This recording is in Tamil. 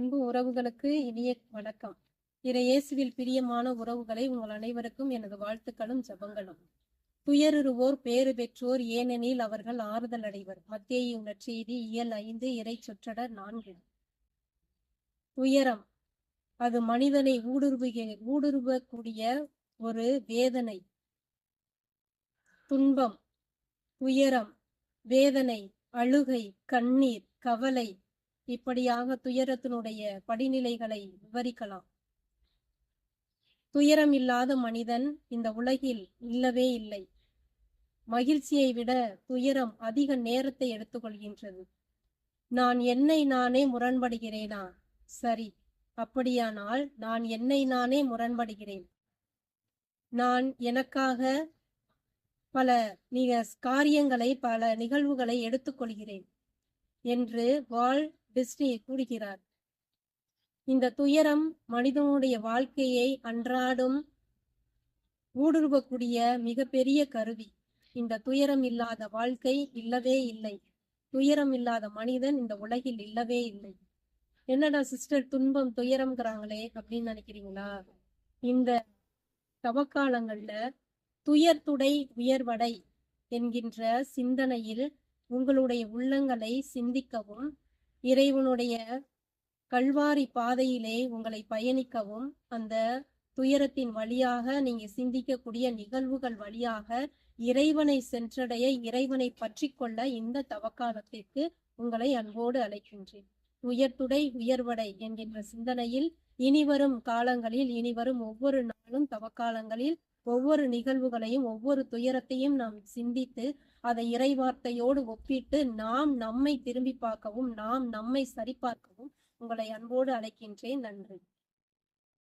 அன்பு உறவுகளுக்கு இனிய வணக்கம். இறை இயேசுவில் பிரியமான உறவுகளை உங்கள் அனைவருக்கும் எனது வாழ்த்துக்களும் ஜபங்களும். துயருவோர் பேறு பெற்றோர் ஏனெனில் அவர்கள் ஆறுதல் அடைவர். மத்திய செய்தி இயல் ஐந்து இறை சொற்றடர் நான்கு. துயரம். அது மனிதனை ஊடுருவுக ஊடுருவக்கூடிய ஒரு வேதனை. துன்பம். உயரம் வேதனை அழுகை கண்ணீர் கவலை இப்படியாக துயரத்தினுடைய படிநிலைகளை விவரிக்கலாம். துயரம் இல்லாத மனிதன் இந்த உலகில் இல்லவே இல்லை. மகிழ்ச்சியை விட துயரம் அதிக நேரத்தை எடுத்துக்கொள்கின்றது. நான் என்னை நானே முரண்படுகிறேனா? சரி அப்படியானால் நான் என்னை நானே முரண்படுகிறேன். நான் எனக்காக பல நிக காரியங்களை பல நிகழ்வுகளை எடுத்துக்கொள்கிறேன் என்று வாழ் திருஷ்டியை கூடுகிறார் இந்த துயரம் மனிதனுடைய வாழ்க்கையை அன்றாடும் ஊடுருவக்கூடிய மிகப்பெரிய கருவி. இந்த துயரம் இல்லாத வாழ்க்கை இல்லவே இல்லை. துயரம் இல்லாத மனிதன் இந்த உலகில் இல்லவே இல்லை. என்னடா சிஸ்டர் துன்பம் துயரம்ங்கிறாங்களே அப்படின்னு நினைக்கிறீங்களா? இந்த தவக்காலங்கள்ல துயர்துடை உயர்வடை என்கின்ற சிந்தனையில் உங்களுடைய உள்ளங்களை சிந்திக்கவும் இறைவனுடைய கல்வாரி பாதையிலே உங்களை பயணிக்கவும். அந்த துயரத்தின் வழியாக நீங்க சிந்திக்கக்கூடிய நிகழ்வுகள் வழியாக இறைவனை சென்றடைய இறைவனை பற்றி கொள்ள இந்த தவக்காலத்திற்கு உங்களை அன்போடு அழைக்கின்றேன். உயர்த்துடை உயர்வடை என்கின்ற சிந்தனையில் இனிவரும் காலங்களில் இனிவரும் ஒவ்வொரு நாளும் தவக்காலங்களில் ஒவ்வொரு நிகழ்வுகளையும் ஒவ்வொரு துயரத்தையும் நாம் சிந்தித்து அதை இறைவார்த்தையோடு ஒப்பிட்டு நாம் நம்மை திரும்பி பார்க்கவும் நாம் நம்மை சரிபார்க்கவும் உங்களை அன்போடு அழைக்கின்றேன். நன்றி.